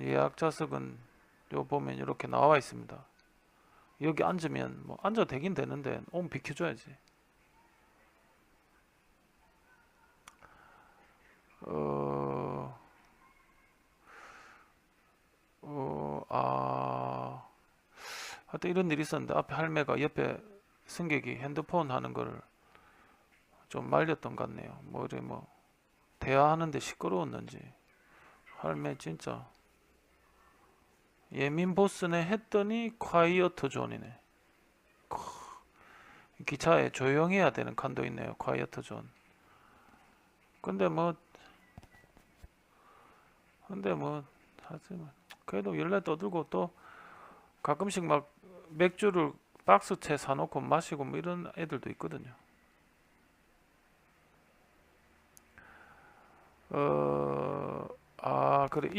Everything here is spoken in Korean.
예약 좌석은 요 보면 이렇게 나와 있습니다. 여기 앉으면 뭐 앉아 되긴 되는데 오면 비켜줘야지. 어, 어, 아, 하여튼 이런 일이 있었는데 앞에 할매가 옆에 승객이 핸드폰 하는 거를 좀 말렸던 것 같네요. 뭐 이래 뭐 대화하는데 시끄러웠는지 할매 진짜 예민 보스네 했더니 콰이어터 존이네. 크, 기차에 조용해야 되는 칸도 있네요. 콰이어터 존. 근데 뭐 근데 뭐 하지만 그래도 연락 떠들고 또 가끔씩 막 맥주를 박스채 사놓고 마시고 뭐 이런 애들도 있거든요. 어, 아, 그래. 이